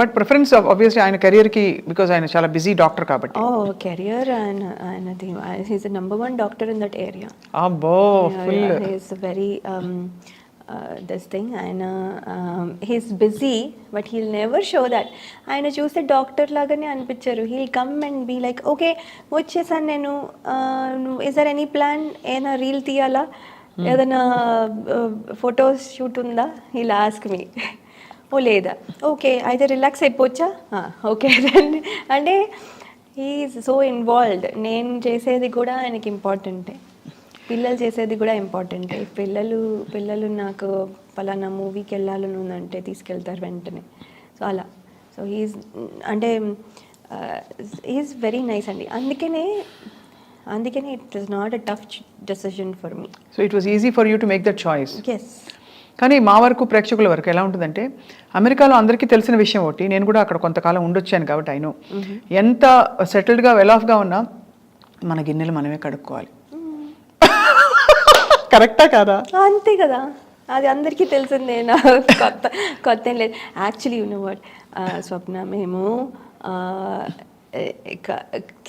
But preference obviously ఆయన career కి because ఆయన చాలా బిజీ డాక్టర్ కాబట్టి. Oh, career and ఆయనది the number one doctor in that area. అబ్బో full um, uh, this thing ఆయన he's busy but he'll never show that. ఆయన చూస్తే డాక్టర్ లాగానే అనిపించారు. He'll come and be like okay వచ్చేసాను నేను. ఇస్ దర్ ఎనీ ప్లాన్ ఏదైనా రీల్ తీయాలా? ఏదైనా ఫొటోస్ షూట్ ఉందా? హీల్ ఆస్క్ మీ ఓ లేదా? ఓకే అయితే రిలాక్స్ అయిపోవచ్చా? ఓకే అంటే ఈజ్ సో ఇన్వాల్వ్డ్ నేను చేసేది కూడా ఆయనకి ఇంపార్టెంటే పిల్లలు చేసేది కూడా ఇంపార్టెంటే పిల్లలు పిల్లలు నాకు పలానా మూవీకి వెళ్ళాలని ఉందంటే తీసుకెళ్తారు వెంటనే. సో అలా. సో హీస్ అంటే ఈజ్ వెరీ నైస్ అండి. అందుకనే అందుకనే it is not a tough decision for me so it was easy for you to make that choice yes కానీ మా వరకు ప్రేక్షకుల వరకు ఎలా ఉంటుందంటే అమెరికాలో అందరికీ తెలిసిన విషయం ఒకటి నేను కూడా అక్కడ కొంతకాలం ఉండొచ్చాను కాబట్టి అయినో ఎంత సెటిల్డ్గా వెల్ ఆఫ్గా ఉన్నా మన గిన్నెలు మనమే కడుక్కోవాలి. కరెక్టా కాదా? అంతే కదా. అది అందరికీ తెలిసిందే. నా కొత్త కొత్త ఏం లేదు. యాక్చువల్లీ యూనో వాట్ స్వప్న మేము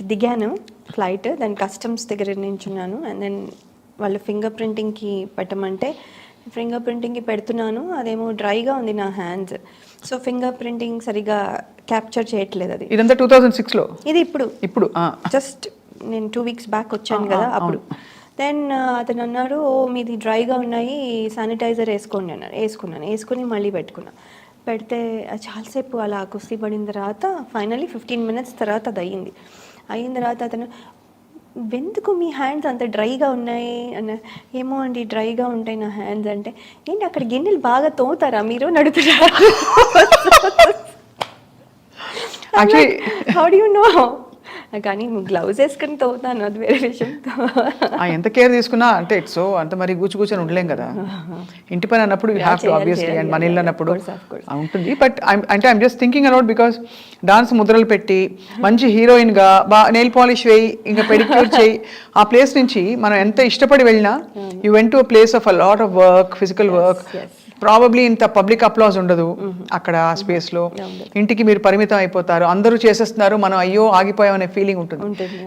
దిగాను ఫ్లైట్ దాని కస్టమ్స్ దగ్గర నించున్నాను అండ్ దెన్ వాళ్ళు ఫింగర్ ప్రింటింగ్కి పెట్టమంటే ఫింగర్ ప్రింటింగ్కి పెడుతున్నాను. అదేమో డ్రైగా ఉంది నా హ్యాండ్స్ సో ఫింగర్ ప్రింటింగ్ సరిగా క్యాప్చర్ చేయట్లేదు అది. ఇదంతా టూ థౌజండ్ సిక్స్లో ఇది ఇప్పుడు. ఇప్పుడు. జస్ట్ నేను టూ వీక్స్ బ్యాక్ వచ్చాను కదా అప్పుడు. దెన్ అతను అన్నాడు ఓ మీది డ్రైగా ఉన్నాయి శానిటైజర్ వేసుకోండి అన్నాడు. వేసుకున్నాను. వేసుకుని మళ్ళీ పెట్టుకున్నా. పెడితే చాలాసేపు అలా కుస్తీ పడిన తర్వాత ఫైనల్లీ ఫిఫ్టీన్ మినిట్స్ తర్వాత అది అయ్యింది. అయిన తర్వాత అతను ఎందుకు మీ హ్యాండ్స్ అంత డ్రైగా ఉన్నాయి? అన్న ఏమో అండి డ్రైగా ఉంటాయి నా హ్యాండ్స్ అంటే ఏంటి అక్కడ గిన్నెలు బాగా తోతారా మీరు నడుపుతారా? హౌ డూ నో కానీ గ్లౌజ్ వేసుకుని తోతాను అది వేరే విషయం. ఆ, ఎంత కేర్ తీసుకున్నా అంటే ఇట్స్ సో అంత మరి కూర్చు కూర్చొని ఉండలేం కదా. ఇంటి పని అన్నప్పుడు you have to obviously and మన ఇల్లు అన్నప్పుడు ఉంటుంది. బట్ అంటే I'm just thinking around because dance ముద్రలు పెట్టి మంచి హీరోయిన్గా బా నెయిల్ పాలిష్ వేయి ఇంకా పెడిక్యూర్ చేయి ఆ ప్లేస్ నుంచి మనం ఎంత ఇష్టపడి వెళ్ళినా you went to place of a lot of work physical work. Probably ఇంత పబ్లిక్ అప్లాజ్ ఉండదు అక్కడ ఆ స్పేస్లో. ఇంటికి మీరు పరిమితం అయిపోతారు. అందరూ చేసేస్తున్నారు. మనం అయ్యో ఆగిపోయామనే ఫీలింగ్ ఉంటుంది.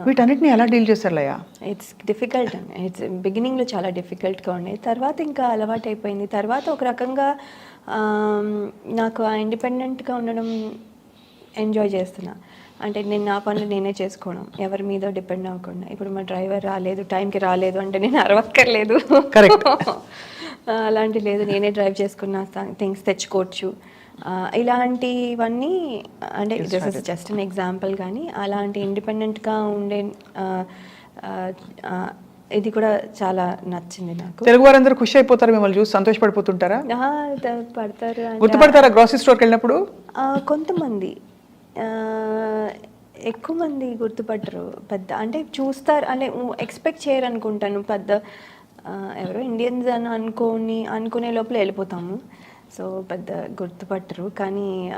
వీటన్నిటిని ఎలా డీల్ చేస్తారు లయ? ఇట్స్ డిఫికల్ట్ అండి ఇట్స్ బిగినింగ్లో చాలా డిఫికల్ట్గా ఉండేది తర్వాత ఇంకా అలవాటు అయిపోయింది తర్వాత ఒక రకంగా నాకు ఆ ఇండిపెండెంట్గా ఉండడం ఎంజాయ్ చేస్తున్నా. అంటే నేను నా పనులు నేనే చేసుకోవడం. ఎవరి మీద డిపెండ్ అవ్వకుండా. ఇప్పుడు మా డ్రైవర్ రాలేదు టైంకి రాలేదు అంటే నేను అరవక్కర్లేదు. అలాంటి లేదు. నేనే డ్రైవ్ చేసుకున్న థింగ్స్ తెచ్చుకోవచ్చు. ఇలాంటివన్నీ అంటే this is just an example కానీ అలాంటి ఇండిపెండెంట్గా ఉండే ఇది కూడా చాలా నచ్చింది నాకు. తెలుగు వారందరూ ఖుషి అయిపోతారు మిమ్మల్ని చూసి సంతోషపడిపోతుంటారా? పడతారు గుర్తుపడతారా గ్రాసరీ స్టోర్కి వెళ్ళినప్పుడు? కొంతమంది. ఎక్కువ మంది గుర్తుపట్టరు పెద్ద అంటే చూస్తారు అంటే ఎక్స్పెక్ట్ చేయరు అనుకుంటాను పెద్ద. ఎవరో ఇండియన్స్ అని అనుకోని అనుకునే లోపల వెళ్ళిపోతాము. సో పెద్ద గుర్తుపట్టరు. కానీ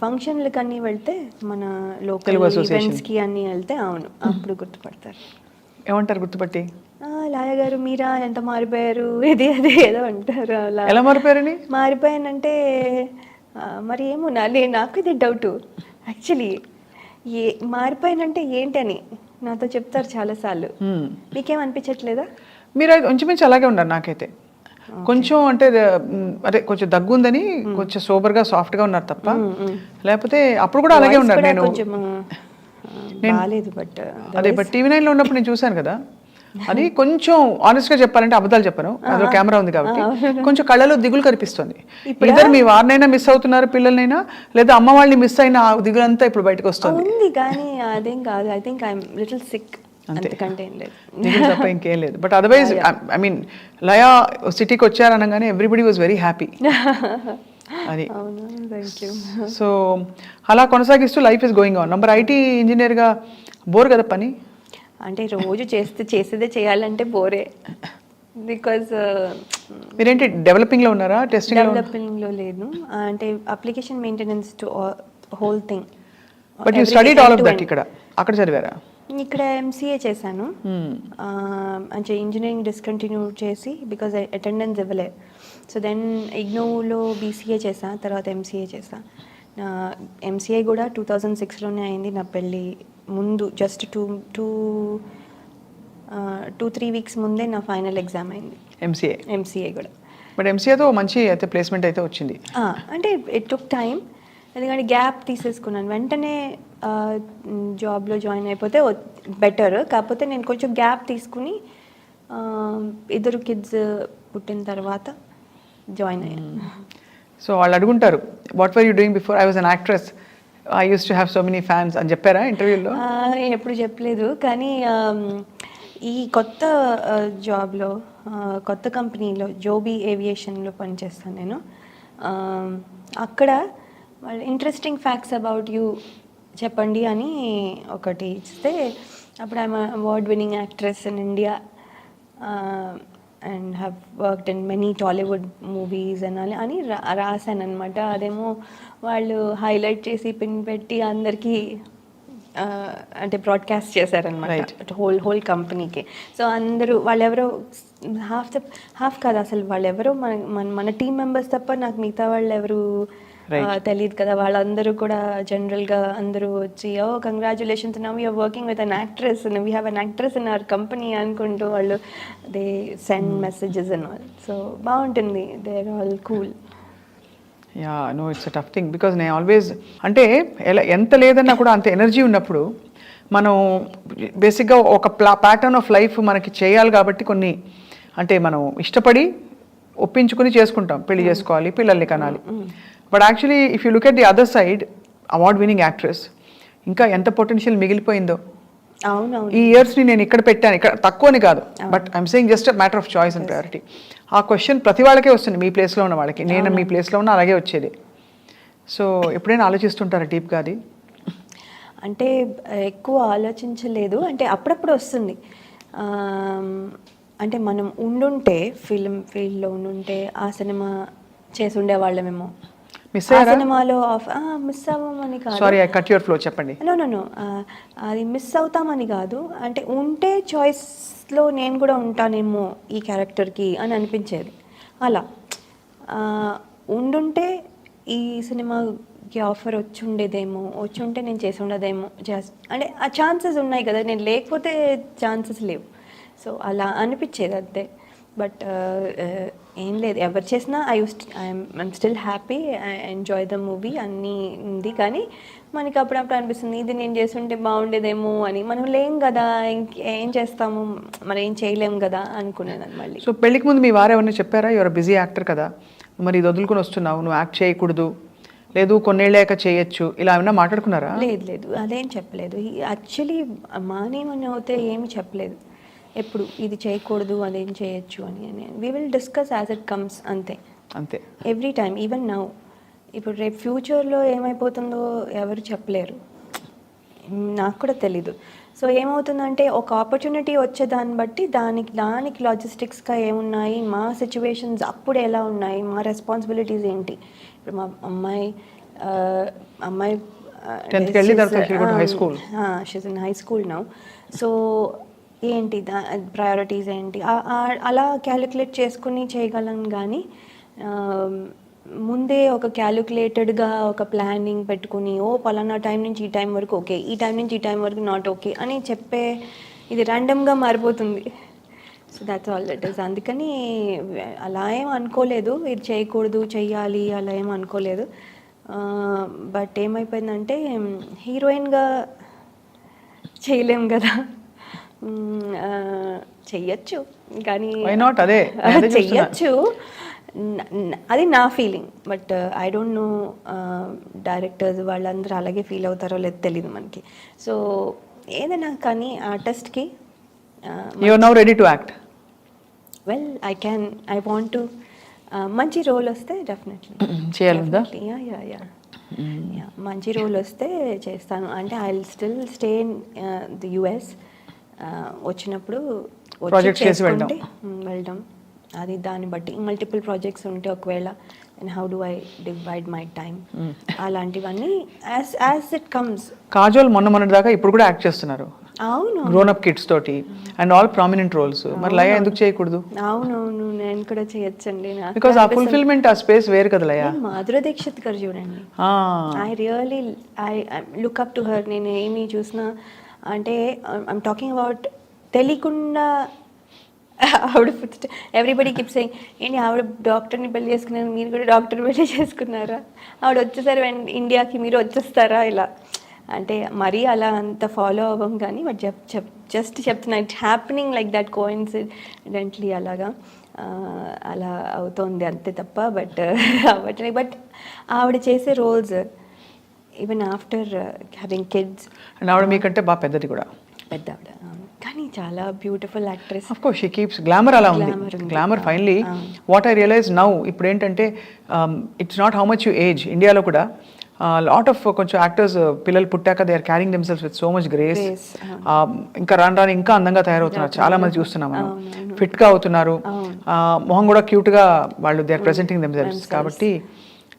ఫంక్షన్లకు అన్నీ వెళ్తే మన లోకల్. ఈవెంట్స్కి అన్నీ వెళ్తే అవును అప్పుడు గుర్తుపడతారు. ఏమంటారు గుర్తుపట్టి? లాయ గారు మీరా ఎంత మారిపోయారు? ఇది అది ఏదో అంటారు అలా. ఎలా మారిపోయారని? మారిపోయానంటే మరి ఏమో నా నాకు ఇది డౌట్ యాక్చువల్లీ ఏ మారిపోయానంటే ఏంటి అని నాతో చెప్తారు చాలాసార్లు. Hmm. మీకేం అనిపించట్లేదా మీరు అయితే ఇంచుమించు అలాగే ఉన్నారు నాకైతే. కొంచెం అంటే అదే కొంచెం దగ్గు ఉందని కొంచెం సోబర్గా సాఫ్ట్గా ఉన్నారు తప్ప లేకపోతే అప్పుడు కూడా అలాగే ఉన్నారు నేను. కొంచెం బట్ అదే బట్ టీవీ నైన్లో ఉన్నప్పుడు నేను చూశాను కదా. అది కొంచెం ఆనెస్ట్గా చెప్పాలంటే అబద్ధాలు చెప్పను. అందులో కెమెరా ఉంది కాబట్టి. కొంచెం కళ్ళలో దిగులు కనిపిస్తుంది. ఇద్దరు మీ వారినైనా మిస్ అవుతున్నారు పిల్లలనైనా? లేదా అమ్మ వాళ్ళని మిస్ అయిన ఆ దిగులంతా ఇప్పుడు బయటకు వస్తుంది? ఉంది కానీ అదేం కాదు. I think I'm little sick దిగులు తప్ప ఇంకేం లేదు. But otherwise I mean Laya సిటీకి వచ్చారనగానే ఎవ్రీబడి వాజ్ వెరీ హ్యాపీ అది. సో అలా కొనసాగిస్తూ life is going on number IT ఇంజనీర్గా బోర్ కదా పని? అంటే రోజు చేస్తే చేసేదే చేయాలంటే బోరే. బికాజ్ మీరేంటి డెవలపింగ్లో ఉన్నారా? టెస్టింగ్ డెవలపింగ్లో లేదు. అంటే application maintenance to whole thing but you studied all of that ఇక్కడ. అక్కడ చదివారా? ఇక్కడ ఎంసీఏ చేశాను. Hmm. అంటే ఇంజనీరింగ్ డిస్కంటిన్యూ చేసి బికాజ్ అటెండెన్స్ ఇవ్వలే. సో దెన్ ఇగ్నోలో బీసీఏ చేసా తర్వాత ఎంసీఏ చేసా నా ఎంసీఏ కూడా టూ థౌజండ్ సిక్స్లోనే అయింది నా పెళ్ళి. ముందు just two two two three weeks ముందే నా ఫైనల్ ఎగ్జామ్ అయింది. ఎంసీఏ ఎంసీఏ కూడా. బట్ ఎంసీఏతో మంచి అయితే ప్లేస్మెంట్ అయితే వచ్చింది. అంటే ఇట్ టుక్ టైం ఎందుకంటే గ్యాప్ తీసేసుకున్నాను. వెంటనే జాబ్లో జాయిన్ అయిపోతే బెటర్ కాకపోతే నేను కొంచెం గ్యాప్ తీసుకుని ఇద్దరు కిడ్స్ పుట్టిన తర్వాత జాయిన్ అయ్యాను సో వాళ్ళు అడుగుంటారు what were you doing before I was an actress I used to have so many fans అని చెప్పారా ఇంటర్వ్యూలో నేను ఎప్పుడు చెప్పలేదు. కానీ ఈ కొత్త జాబ్లో కొత్త కంపెనీలో జోబీ ఏవియేషన్లో పనిచేస్తాను నేను. అక్కడ వాళ్ళు ఇంట్రెస్టింగ్ ఫ్యాక్ట్స్ అబౌట్ యూ చెప్పండి అని ఒకటి ఇస్తే అప్పుడు ఆమె award winning actress in India and have worked in many Tollywood movies అని అని- అని రా రాశాను అనమాట అదేమో వాళ్ళు హైలైట్ చేసి పిన్ పెట్టి అందరికీ అంటే బ్రాడ్కాస్ట్ చేశారనమాట హోల్ హోల్ కంపెనీకి సో అందరూ వాళ్ళెవరో హాఫ్ ద హాఫ్ కాదు అసలు వాళ్ళెవరో మన మన మన టీం మెంబర్స్ తప్ప నాకు మిగతా వాళ్ళు ఎవరు తెలియదు కదా వాళ్ళందరూ కూడా జనరల్గా అందరూ వచ్చి ఓ congratulations now you're working with an actress we have an actress in our company అనుకుంటూ వాళ్ళు they send messages and all so బాగుంటుంది. They are all cool ya no it's tough thing because నేను ఆల్వేస్ అంటే ఎలా ఎంత లేదన్నా కూడా అంత ఎనర్జీ ఉన్నప్పుడు మనం బేసిక్గా ఒక ప్లా ప్యాటర్న్ ఆఫ్ లైఫ్ మనకి చేయాలి కాబట్టి కొన్ని అంటే మనం ఇష్టపడి ఒప్పించుకుని చేసుకుంటాం. పెళ్ళి చేసుకోవాలి పిల్లల్ని కనాలి. But actually if you look at the other side award winning actress ఇంకా ఎంత పొటెన్షియల్ మిగిలిపోయిందో. ఈ ఇయర్స్ని నేను ఇక్కడ పెట్టాను. ఇక్కడ తక్కువని కాదు. But I'm saying just matter of choice and priority ఆ క్వశ్చన్ ప్రతి వాళ్ళకే వస్తుంది. మీ ప్లేస్లో ఉన్న వాళ్ళకి. నేను మీ ప్లేస్లో ఉన్న అలాగే వచ్చేది. సో ఎప్పుడైనా ఆలోచిస్తుంటారా డీప్గా అది అంటే ఎక్కువ ఆలోచించలేదు. అంటే అప్పుడప్పుడు వస్తుంది. అంటే మనం ఉండుంటే ఫిల్మ్ ఫీల్డ్లో ఉండుంటే ఆ సినిమా చేసి ఉండేవాళ్ళమేమో. మిస్ సినిమాలో మిస్ అవ్వమని కాదు. Sorry I cut your flow చెప్పండి. నో నో నో అది మిస్ అవుతామని కాదు. అంటే ఉంటే చాయిస్లో నేను కూడా ఉంటానేమో ఈ క్యారెక్టర్కి అని అనిపించేది. అలా. ఉండుంటే ఈ సినిమాకి ఆఫర్ వచ్చి ఉండేదేమో వచ్చి ఉంటే నేను చేసి ఉండదేమో జస్ట్ అంటే ఆ ఛాన్సెస్ ఉన్నాయి కదా నేను లేకపోతే ఛాన్సెస్ లేవు. సో అలా అనిపించేది అంతే. బట్ ఏం లేదు. ఎవరు చేసినా I use I'm still happy I enjoy the movie అన్నీ ఉంది కానీ మనకి అప్పుడప్పుడు అనిపిస్తుంది ఇది నేను చేస్తుంటే బాగుండేదేమో అని. మనం లేం కదా ఏం చేస్తాము? మరి ఏం చేయలేం కదా అనుకునేదాన్ని మళ్ళీ. సో పెళ్ళికి ముందు మీ వారు ఎవరైనా చెప్పారా యువర్ బిజీ యాక్టర్ కదా మరి ఇది వదులుకొని వస్తున్నావు నువ్వు యాక్ట్ చేయకూడదు లేదు కొన్నేళ్ళాక చేయొచ్చు ఇలా ఏమైనా మాట్లాడుకున్నారా? లేదు లేదు. అదేం చెప్పలేదు. యాక్చువల్లీ మానేమని అయితే ఏమి చెప్పలేదు. ఎప్పుడు ఇది చేయకూడదు అదేం చేయొచ్చు అని we will discuss as it comes అంతే. అంతే. ఎవ్రీ టైమ్ ఈవెన్ నౌ ఇప్పుడు రేపు ఫ్యూచర్లో ఏమైపోతుందో ఎవరు చెప్పలేరు. నాకు కూడా తెలీదు. సో ఏమవుతుందంటే ఒక ఆపర్చునిటీ వచ్చే దాన్ని బట్టి దానికి దానికి లాజిస్టిక్స్గా ఏమున్నాయి మా సిచ్యువేషన్స్ అప్పుడు ఎలా ఉన్నాయి మా రెస్పాన్సిబిలిటీస్ ఏంటి. ఇప్పుడు మా అమ్మాయి అమ్మాయి. She's in high school now so ఏంటి ప్రయారిటీస్ ఏంటి? అలా క్యాలిక్యులేట్ చేసుకుని చేయగలను కానీ ముందే ఒక క్యాలిక్యులేటెడ్గా ఒక ప్లానింగ్ పెట్టుకుని ఓ పలానా టైం నుంచి ఈ టైం వరకు ఓకే ఈ టైం నుంచి ఈ టైం వరకు నాట్ ఓకే అని చెప్పే ఇది ర్యాండమ్గా మారిపోతుంది. So that's all that is అందుకని అలా ఏం అనుకోలేదు. ఇది చేయకూడదు చెయ్యాలి అలా ఏం అనుకోలేదు. బట్ ఏమైపోయిందంటే హీరోయిన్గా చేయలేం కదా. చెయ్యొచ్చు కానీ? అదే. చెయ్యొచ్చు. అది నా feeling but I don't know directors వాళ్ళందరూ అలాగే ఫీల్ అవుతారో లేదో తెలియదు మనకి. సో ఏదైనా కానీ ఆర్టిస్ట్కి you are now ready to act well I can I want to మంచి రోల్ వస్తే డెఫినెట్లీ చేయాలందా యా యా యా యా మంచి రోల్ వస్తే చేస్తాను. అంటే I still stay in the US వచ్చినప్పుడు వచ్చి Projects చేసి వెళ్ళడం. అది దాన్ని బట్టి మల్టిపుల్ ప్రాజెక్ట్స్ ఉంటే ఒకవేళ and how do I divide my time అలాంటివన్నీ as as it comes Kajol మొన్న మొన్నటి దాకా ఇప్పుడు కూడా యాక్ట్ చేస్తున్నారు. అవును. గ్రోన్ అప్ కిడ్స్ తోటి. అండ్ ఆల్ ప్రామినెంట్ రోల్స్ మరి లయ ఎందుకు చేయకూడదు? అవునవును నేను కూడా చేయొచ్చండి. బికాస్ ఆ ఫుల్ఫిల్మెంట్ ఆ స్పేస్ వేరు కదా లయ. మాధుర దీక్షిత్ గారు చూడండి. I really I look up to her నేను ఏమి చూసినా అంటే ఐమ్ టాకింగ్ అబౌట్ తెలియకుండా ఆవిడ ఎవ్రీబడి కిప్స్ సెయింగ్ ఏంటి ఆవిడ డాక్టర్ని పెళ్ళి చేసుకున్నారు? మీరు కూడా డాక్టర్ పెళ్ళి చేసుకున్నారా? ఆవిడ వచ్చేసారు ఇండియాకి మీరు వచ్చేస్తారా? ఇలా. అంటే మరీ అలా అంత ఫాలో అవ్వం కానీ బట్ చెప్ చెప్ జస్ట్ చెప్తున్నా it happening like that coincidentally అలాగా. అలా అవుతోంది అంతే తప్ప బట్ uh, అవ్వట్లేదు. బట్ ఆవిడ చేసే roles even after having kids and ఆవిడ మీకంటే బాగా పెద్దది కూడా. పెద్ద ఆవిడ. కానీ చాలా beautiful actress of course she keeps glamour అలా ఉంది. Glamour finally what I realize now ఇప్పుడు ఏంటంటే it's not how much you age ఇండియాలో కూడా లాట్ ఆఫ్ కొంచెం యాక్టర్స్ పిల్లలు పుట్టాక they are carrying themselves with so much grace Grace, ఇంకా రాను రాను ఇంకా అందంగా తయారవుతున్నారు. చాలా మంది చూస్తున్నాం మనం. ఫిట్గా అవుతున్నారు. మొహం కూడా క్యూట్గా వాళ్ళు దే ఆర్ ప్రెసెంటింగ్ దెమ్సెల్స్ కాబట్టి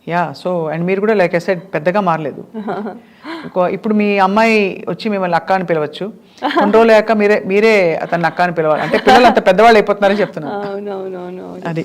యా సో అండ్ మీరు కూడా లైక్ ఐ సెడ్ పెద్దగా మారలేదు. ఇప్పుడు మీ అమ్మాయి వచ్చి మిమ్మల్ని అక్క అని పిలవచ్చు. కొన్ని రోజులు అయ్యాక మీరే మీరే అతన్ని అక్క అని పిలవాలి. అంటే పిల్లలు అంత పెద్దవాళ్ళు అయిపోతున్నారని అవునవునవును అది.